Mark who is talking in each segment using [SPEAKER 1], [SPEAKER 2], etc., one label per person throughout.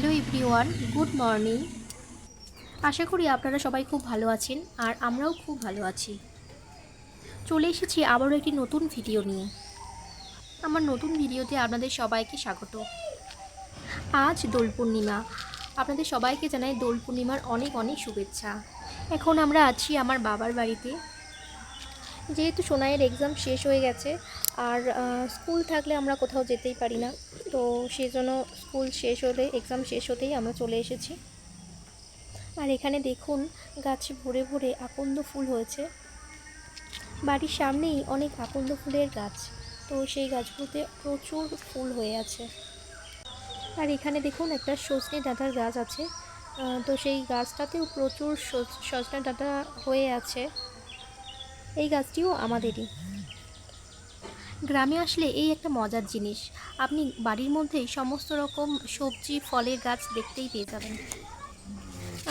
[SPEAKER 1] Hello everyone, good morning. আশা করি আপনারা সবাই খুব ভালো আছেন আর আমরাও খুব ভালো আছি। চলে এসেছি আবারও একটি নতুন ভিডিও নিয়ে। আমার নতুন ভিডিওতে আপনাদের সবাইকে স্বাগত। আজ দোল পূর্ণিমা। আপনাদের সবাইকে জানাই দোল পূর্ণিমার অনেক অনেক শুভেচ্ছা। এখন আমরা আছি আমার বাবার বাড়িতে। যেহেতু সোনাইয়ের এক্সাম শেষ হয়ে গেছে আর স্কুল থাকলে আমরা কোথাও যেতেই পারি না। তো সেই জন্য স্কুল শেষ হলে এক্সাম শেষ হতেই আমরা চলে এসেছি। আর এখানে দেখুন, গাছে ভরে ভরে আকন্দ ফুল হয়েছে। বাড়ির সামনেই অনেক আকন্দ ফুলের গাছ। তো সেই গাছগুলোতে প্রচুর ফুল হয়ে আছে। আর এখানে দেখুন, একটা সজনে ডাঁটার গাছ আছে। তো সেই গাছটাতেও প্রচুর সজ- সজনে ডাঁটা হয়ে আছে। এই গাছটিও আমাদেরই। গ্রামে আসলে এই একটা মজার জিনিস। আপনি বাড়ির মধ্যেই সমস্ত রকম সবজি, ফলের গাছ দেখতেই পেয়ে যাবেন।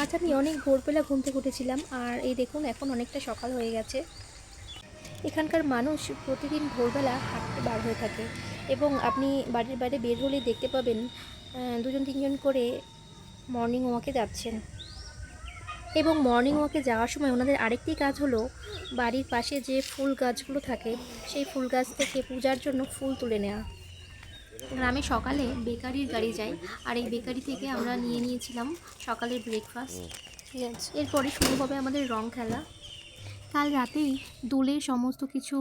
[SPEAKER 1] আজ আমি অনেক ভোরবেলা ঘুম থেকে উঠেছিলাম আর এই দেখুন, এখন অনেকটা সকাল হয়ে গেছে। এখানকার মানুষ প্রতিদিন ভোরবেলা হাঁটতে বার হয়ে থাকে এবং আপনি বাড়ির বাইরে বের হলে দেখতে পাবেন দুজন তিনজন করে মর্নিং ওয়াকে যাচ্ছেন। এবং মর্নিং ওয়াকে যাওয়ার সময় ওনাদের আরেকটি কাজ হলো বাড়ির পাশে যে ফুল গাছগুলো থাকে সেই ফুল গাছ থেকে পূজার জন্য ফুল তুলে নেওয়া। গ্রামে সকালে বেকারির গাড়ি যায় আর এই বেকারি থেকে আমরা নিয়ে নিয়েছিলাম সকালের ব্রেকফাস্ট ঠিক আছে। এরপরে শুরু হবে আমাদের রং খেলা। কাল রাতেই দোলের সমস্ত কিছু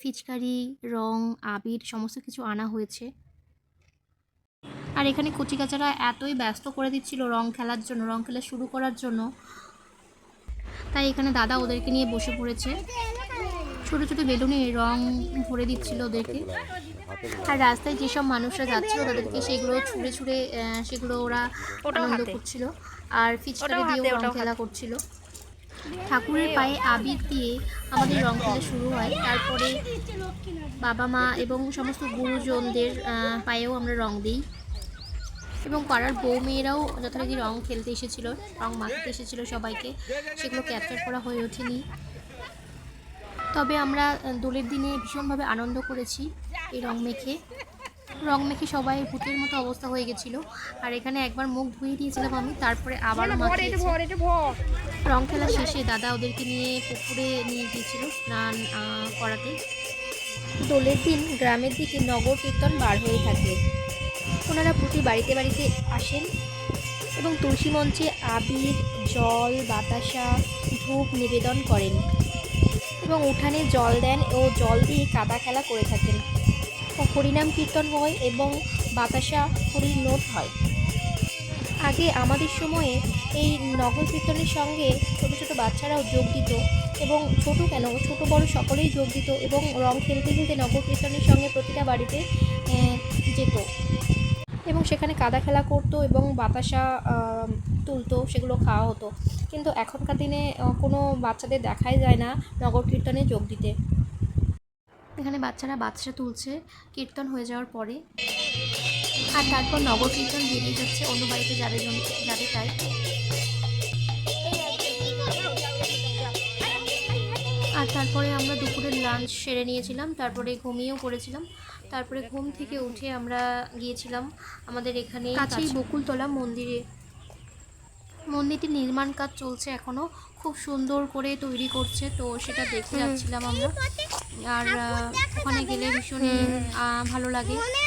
[SPEAKER 1] ফিচকারি রং আবির সমস্ত কিছু আনা হয়েছে। আর এখানে কচিকাচারা এতই ব্যস্ত করে দিচ্ছিল রং খেলার জন্য রং খেলা শুরু করার জন্য। তাই এখানে দাদা ওদেরকে নিয়ে বসে পড়েছে। ছোট ছোট বেলুনে রং ভরে দিচ্ছিল ওদেরকে। আর রাস্তায় যেসব মানুষরা যাচ্ছিল তাদেরকে সেগুলো ছুঁড়ে ছুঁড়ে সেগুলো ওরা আনন্দ করছিল। আর ফিচকারি দিয়ে রং খেলা করছিল। ঠাকুরের পায়ে আবির দিয়ে আমাদের রং খেলা শুরু হয়। তারপরে বাবা মা এবং সমস্ত গুরুজনদের পায়েও আমরা রং দিই। এবং পাড়ার বউ মেয়েরাও যথারীতি রং খেলতে এসেছিল রং মাখতে এসেছিল সবাইকে। সেগুলো ক্যাপচার করা হয়ে ওঠেনি। তবে আমরা দোলের দিনে ভীষণভাবে আনন্দ করেছি এই রং মেখে। রং মেখে সবাই ভূতের মতো অবস্থা হয়ে গেছিল। আর এখানে একবার মুখ ধুয়ে দিয়েছিলাম আমি তারপরে আবার রং খেলা শেষে দাদা ওদেরকে নিয়ে পুকুরে নিয়ে গিয়েছিল স্নান করাতে। দোলের দিন গ্রামের দিকে নগর কীর্তন বার হয়ে থাকে। ওনারা প্রতি বাড়িতে বাড়িতে আসেন এবং তুলসী মঞ্চে আবির, জল, বাতাসা, ধূপ নিবেদন করেন এবং উঠানে জল দেন ও জল দিয়ে কাদা খেলা করে থাকেন। ও হরিনাম কীর্তন হয় এবং বাতাসা হরির নোট হয়। আগে আমাদের সময়ে এই নগর কীর্তনের সঙ্গে ছোট ছোট বাচ্চারাও যোগ দিত এবং ছোট কেন? ছোট বড় সকলেই যোগ দিত এবং রং খেলতে খেলতে নগর কীর্তনের সঙ্গে প্রতিটা বাড়িতে যেত। এবং সেখানে কাদা খেলা করতো এবং বাতাসা তুলতো, সেগুলো খাওয়া হতো। কিন্তু এখনকার দিনে কোনো বাচ্চাদের দেখাই যায় না নগর কীর্তনে যোগ দিতে। এখানে বাচ্চারা বাচ্চা তুলছে, কীর্তন হয়ে যাওয়ার পরে। আর তারপর নগর কীর্তন বেরিয়ে যাচ্ছে, অন্য বাড়িতে যাবে যাবে তাই। আর তারপরে আমরা দুপুরের লাঞ্চ সেরে নিয়েছিলাম, তারপরে ঘুমিয়েও পড়েছিলাম। তারপরে ঘুম থেকে উঠে আমরা গিয়েছিলাম আমাদের এখানে কাছেই বকুলতলা মন্দিরে। মন্দিরটি নির্মাণ কাজ চলছে এখনও খুব সুন্দর করে তৈরি করছে তো সেটা দেখে যাচ্ছিলাম আমরা। আর ওখানে গেলে ভীষণই আহ, ভালো লাগে।
[SPEAKER 2] মনে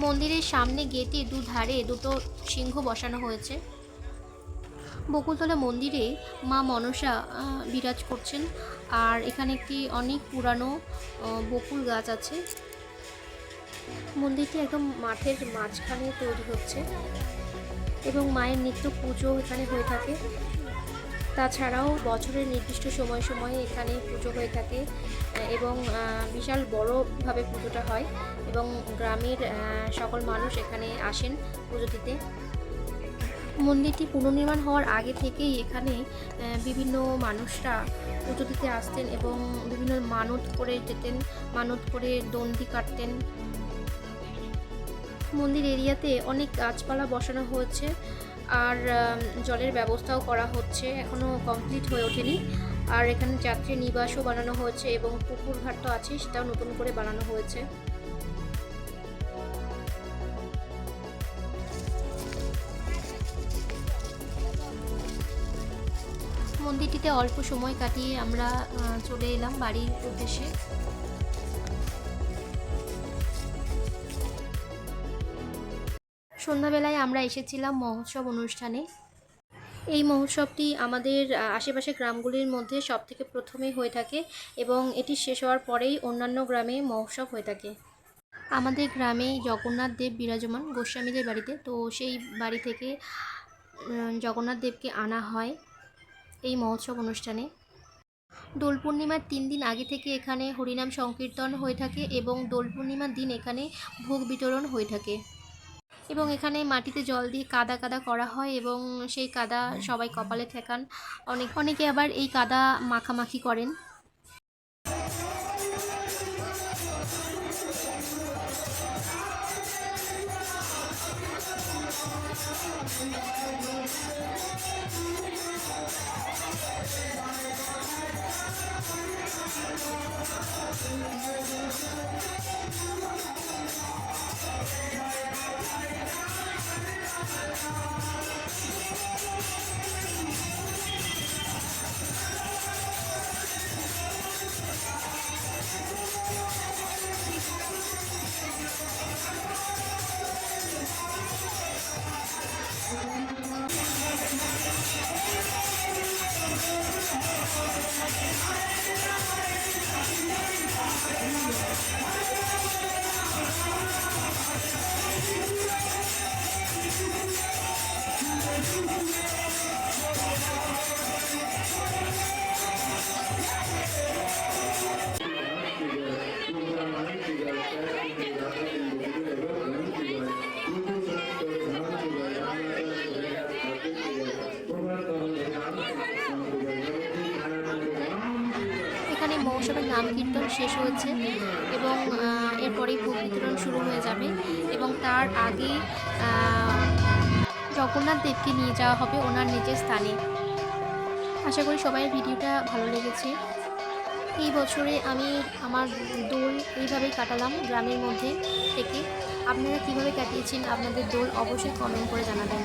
[SPEAKER 1] মন্দিরের সামনে গেটে দুধারে দুটো সিংহ বসানো হয়েছে। বকুলতলা মন্দিরে মা মনসা বিরাজ করছেন। আর এখানে একটি অনেক পুরানো বকুল গাছ আছে। মন্দিরটি একদম মাঠের মাঝখানে তৈরি হচ্ছে এবং মায়ের নিত্য পুজো এখানে হয়ে থাকে। তাছাড়াও বছরের নির্দিষ্ট সময় সময়ে এখানে পুজো হয়ে থাকে এবং বিশাল বড়োভাবে পুজোটা হয় এবং গ্রামের সকল মানুষ এখানে আসেন পুজো দিতে। মন্দিরটি পুনর্নির্মাণ হওয়ার আগে থেকেই এখানে বিভিন্ন মানুষরা পুজো দিতে আসতেন এবং বিভিন্ন মানত করে যেতেন, মানত করে দণ্ডি কাটতেন। মন্দির এরিয়াতে অনেক গাছপালা বসানো হয়েছে আর জলের ব্যবস্থাও করা হচ্ছে এখনও কমপ্লিট হয়ে ওঠেনি। আর এখানে যাত্রী নিবাসও বানানো হয়েছে এবং পুকুর ঘাট তো আছে সেটাও নতুন করে বানানো হয়েছে। মন্দিরটিতে অল্প সময় কাটিয়ে আমরা চলে এলাম বাড়ির উদ্দেশ্যে। সন্ধ্যাবেলায় আমরা এসেছিলাম মহোৎসব অনুষ্ঠানে। এই মহোৎসবটি আমাদের আশেপাশে গ্রামগুলির মধ্যে সব থেকে প্রথমেই হয়ে থাকে এবং এটি শেষ হওয়ার পরেই অন্যান্য গ্রামে মহোৎসব হয়ে থাকে। আমাদের গ্রামে জগন্নাথ দেব বিরাজমান গোস্বামীদের বাড়িতে। তো সেই বাড়ি থেকে জগন্নাথ দেবকে আনা হয়। এই মহোৎসব অনুষ্ঠানে। দোল পূর্ণিমার তিন দিন আগে থেকে এখানে হরিনাম সংকীর্তন হয়ে থাকে এবং দোল পূর্ণিমার দিন এখানে ভোগ বিতরণ হয়ে থাকে। এবং এখানে মাটিতে জল দিয়ে কাদা কাদা করা হয় এবং সেই কাদা সবাই কপালে ঠেকান। অনেক, অনেকে আবার এই কাদা মাখামাখি করেন। মহোৎসবের নাম কীর্তন শেষ হয়েছে এবং এরপরেই ভোগ বিতরণ শুরু হয়ে যাবে এবং তার আগে জগন্নাথ দেবকে নিয়ে যাওয়া হবে ওনার নিজের স্থানে। আশা করি সবাই ভিডিওটা ভালো লেগেছে। এই বছরে আমি আমার দোল এইভাবেই কাটালাম গ্রামের মধ্যে থেকে। আপনারা কীভাবে কাটিয়েছেন আপনাদের দোল অবশ্যই কমেন্ট করে জানাবেন।